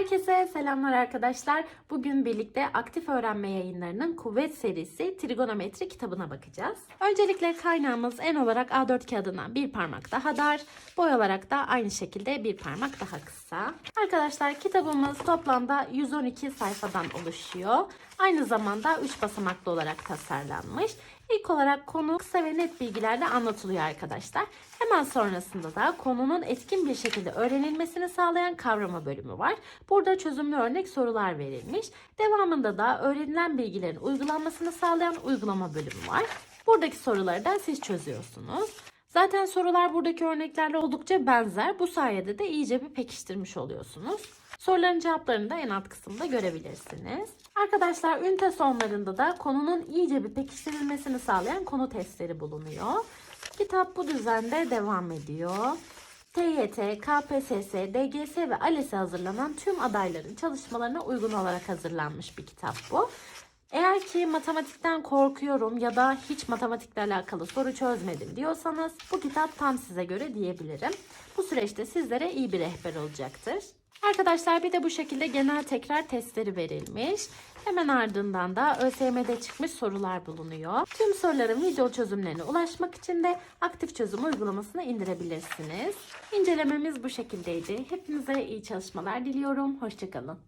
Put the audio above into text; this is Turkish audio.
Herkese selamlar arkadaşlar. Bugün birlikte aktif öğrenme yayınlarının kuvvet serisi trigonometri kitabına bakacağız. Öncelikle kaynağımız en olarak A4 kağıdına bir parmak daha dar, boy olarak da aynı şekilde bir parmak daha kısa. Arkadaşlar kitabımız toplamda 112 sayfadan oluşuyor. Aynı zamanda 3 basamaklı olarak tasarlanmış. İlk olarak konu kısa ve net bilgilerle anlatılıyor arkadaşlar. Hemen sonrasında da konunun etkin bir şekilde öğrenilmesini sağlayan kavrama bölümü var. Burada çözümlü örnek sorular verilmiş. Devamında da öğrenilen bilgilerin uygulanmasını sağlayan uygulama bölümü var. Buradaki soruları da siz çözüyorsunuz. Zaten sorular buradaki örneklerle oldukça benzer. Bu sayede de iyice bir pekiştirmiş oluyorsunuz. Soruların cevaplarını da en alt kısımda görebilirsiniz. Arkadaşlar ünite sonlarında da konunun iyice bir pekiştirilmesini sağlayan konu testleri bulunuyor. Kitap bu düzende devam ediyor. TYT, KPSS, DGS ve ALES'e hazırlanan tüm adayların çalışmalarına uygun olarak hazırlanmış bir kitap bu. Eğer ki matematikten korkuyorum ya da hiç matematikle alakalı soru çözmedim diyorsanız bu kitap tam size göre diyebilirim. Bu süreçte sizlere iyi bir rehber olacaktır. Arkadaşlar bir de bu şekilde genel tekrar testleri verilmiş. Hemen ardından da ÖSYM'de çıkmış sorular bulunuyor. Tüm soruların video çözümlerine ulaşmak için de aktif çözüm uygulamasını indirebilirsiniz. İncelememiz bu şekildeydi. Hepinize iyi çalışmalar diliyorum. Hoşçakalın.